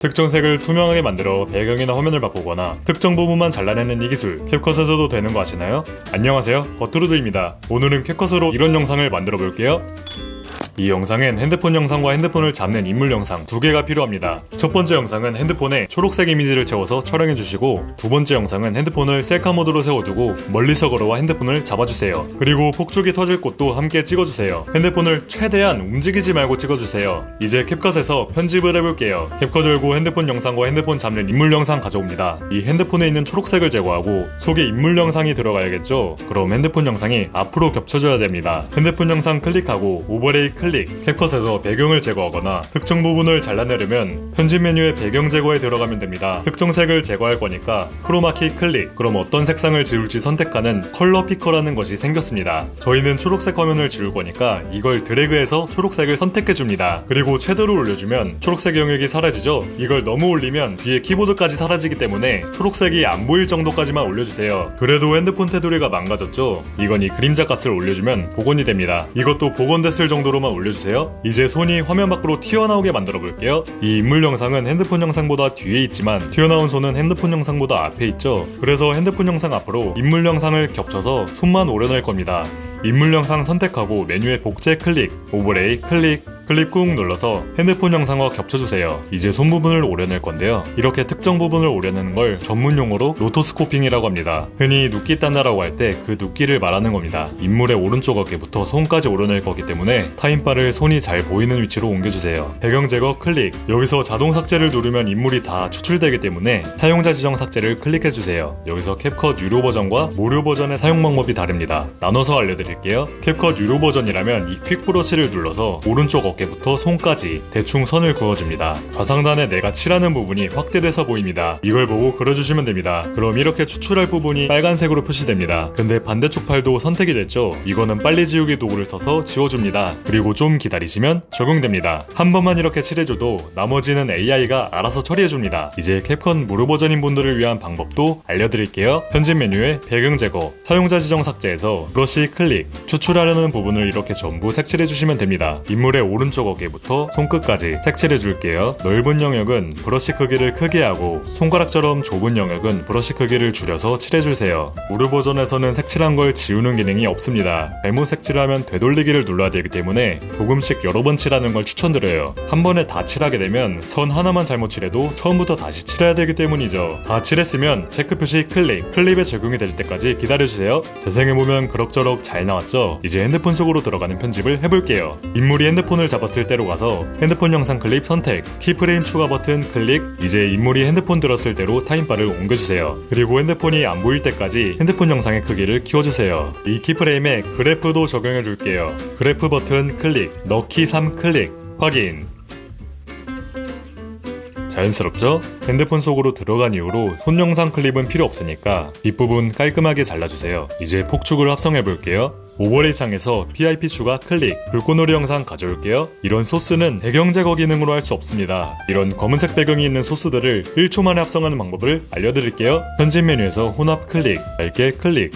특정 색을 투명하게 만들어 배경이나 화면을 바꾸거나 특정 부분만 잘라내는 이 기술 캡컷에서도 되는 거 아시나요? 안녕하세요. 버트루드입니다. 오늘은 캡컷으로 이런 영상을 만들어 볼게요 이 영상은 핸드폰 영상과 핸드폰을 잡는 인물 영상 두 개가 필요합니다. 첫 번째 영상은 핸드폰에 초록색 이미지를 채워서 촬영해 주시고 두 번째 영상은 핸드폰을 셀카 모드로 세워두고 멀리서 걸어와 핸드폰을 잡아주세요. 그리고 폭죽이 터질 곳도 함께 찍어주세요. 핸드폰을 최대한 움직이지 말고 찍어주세요. 이제 캡컷에서 편집을 해볼게요. 캡컷 열고 핸드폰 영상과 핸드폰 잡는 인물 영상 가져옵니다. 이 핸드폰에 있는 초록색을 제거하고 속에 인물 영상이 들어가야겠죠? 그럼 핸드폰 영상이 앞으로 겹쳐져야 됩니다. 핸드폰 영상 클릭하고 오버레이 클릭 캡컷에서 배경을 제거하거나 특정 부분을 잘라내려면 편집 메뉴에 배경 제거에 들어가면 됩니다. 특정 색을 제거할 거니까 크로마키 클릭 그럼 어떤 색상을 지울지 선택하는 컬러 피커라는 것이 생겼습니다. 저희는 초록색 화면을 지울 거니까 이걸 드래그해서 초록색을 선택해 줍니다. 그리고 최대로 올려주면 초록색 영역이 사라지죠? 이걸 너무 올리면 뒤에 키보드까지 사라지기 때문에 초록색이 안 보일 정도까지만 올려주세요. 그래도 핸드폰 테두리가 망가졌죠? 이건 이 그림자 값을 올려주면 복원이 됩니다. 이것도 복원됐을 정도로만 올려주세요. 이제 손이 화면 밖으로 튀어나오게 만들어 볼게요. 이 인물 영상은 핸드폰 영상보다 뒤에 있지만 튀어나온 손은 핸드폰 영상보다 앞에 있죠. 그래서 핸드폰 영상 앞으로 인물 영상을 겹쳐서 손만 오려낼 겁니다. 인물 영상 선택하고 메뉴에 복제 클릭, 오버레이 클릭, 클릭 꾹 눌러서 핸드폰 영상과 겹쳐주세요. 이제 손 부분을 오려낼 건데요. 이렇게 특정 부분을 오려내는 걸 전문 용어로 로토스코핑이라고 합니다. 흔히 눕기 딴다라고 할 때 그 눕기를 말하는 겁니다. 인물의 오른쪽 어깨부터 손까지 오려낼 거기 때문에 타임바를 손이 잘 보이는 위치로 옮겨주세요. 배경 제거 클릭. 여기서 자동 삭제를 누르면 인물이 다 추출되기 때문에 사용자 지정 삭제를 클릭해주세요. 여기서 캡컷 유료 버전과 무료 버전의 사용 방법이 다릅니다. 나눠서 알려드릴게요. 캡컷 유료 버전이라면 이 퀵 브러쉬를 눌러서 오른쪽 어깨 부터 손까지 대충 선을 그어줍니다. 좌상단에 내가 칠하는 부분이 확대돼서 보입니다. 이걸 보고 그려주시면 됩니다. 그럼 이렇게 추출할 부분이 빨간색으로 표시됩니다. 근데 반대쪽 팔도 선택이 됐죠? 이거는 빨리 지우기 도구를 써서 지워줍니다. 그리고 좀 기다리시면 적용됩니다. 한 번만 이렇게 칠해줘도 나머지는 AI가 알아서 처리해줍니다. 이제 캡컷 무료 버전인 분들을 위한 방법도 알려드릴게요. 편집 메뉴에 배경 제거, 사용자 지정 삭제에서 브러쉬 클릭, 추출하려는 부분을 이렇게 전부 색칠해주시면 됩니다. 인물의 오른 쪽 어깨부터 손끝까지 색칠해 줄게요. 넓은 영역은 브러쉬 크기를 크게 하고 손가락처럼 좁은 영역은 브러쉬 크기를 줄여서 칠해주세요. 무료 버전에서는 색칠한 걸 지우는 기능이 없습니다. 잘못 색칠하면 되돌리기를 눌러야 되기 때문에 조금씩 여러 번 칠하는 걸 추천드려요. 한 번에 다 칠하게 되면 선 하나만 잘못 칠해도 처음부터 다시 칠해야 되기 때문이죠. 다 칠했으면 체크 표시 클릭, 클립에 적용이 될 때까지 기다려주세요. 재생해보면 그럭저럭 잘 나왔죠? 이제 핸드폰 속으로 들어가는 편집을 해볼게요. 인물이 핸드폰을 잡았을 때로 가서 핸드폰 영상 클립 선택, 키프레임 추가 버튼 클릭, 이제 인물이 핸드폰 들었을 때로 타임바를 옮겨주세요. 그리고 핸드폰이 안 보일 때까지 핸드폰 영상의 크기를 키워주세요. 이 키프레임에 그래프도 적용해 줄게요. 그래프 버튼 클릭, 넣기 3 클릭, 확인. 자연스럽죠? 핸드폰 속으로 들어간 이후로 손 영상 클립은 필요 없으니까 뒷부분 깔끔하게 잘라주세요. 이제 폭축을 합성해 볼게요. 오버레이 창에서 PIP 추가 클릭, 불꽃놀이 영상 가져올게요. 이런 소스는 배경 제거 기능으로 할 수 없습니다. 이런 검은색 배경이 있는 소스들을 1초 만에 합성하는 방법을 알려드릴게요. 편집 메뉴에서 혼합 클릭, 밝게 클릭,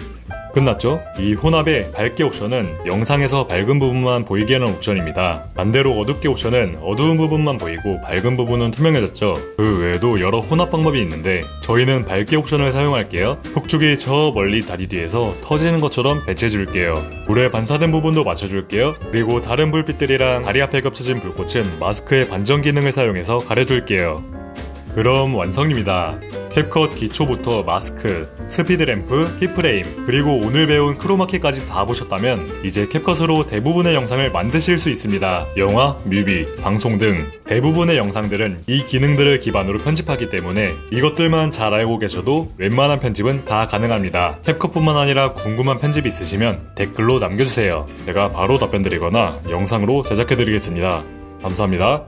끝났죠? 이 혼합의 밝게 옵션은 영상에서 밝은 부분만 보이게 하는 옵션입니다. 반대로 어둡게 옵션은 어두운 부분만 보이고 밝은 부분은 투명해졌죠. 그 외에도 여러 혼합 방법이 있는데 저희는 밝게 옵션을 사용할게요. 폭죽이 저 멀리 다리 뒤에서 터지는 것처럼 배치해줄게요. 물에 반사된 부분도 맞춰줄게요. 그리고 다른 불빛들이랑 다리 앞에 겹쳐진 불꽃은 마스크의 반전 기능을 사용해서 가려줄게요. 그럼 완성입니다. 캡컷 기초부터 마스크, 스피드램프, 키프레임, 그리고 오늘 배운 크로마키까지 다 보셨다면 이제 캡컷으로 대부분의 영상을 만드실 수 있습니다. 영화, 뮤비, 방송 등 대부분의 영상들은 이 기능들을 기반으로 편집하기 때문에 이것들만 잘 알고 계셔도 웬만한 편집은 다 가능합니다. 캡컷뿐만 아니라 궁금한 편집 있으시면 댓글로 남겨주세요. 제가 바로 답변 드리거나 영상으로 제작해드리겠습니다. 감사합니다.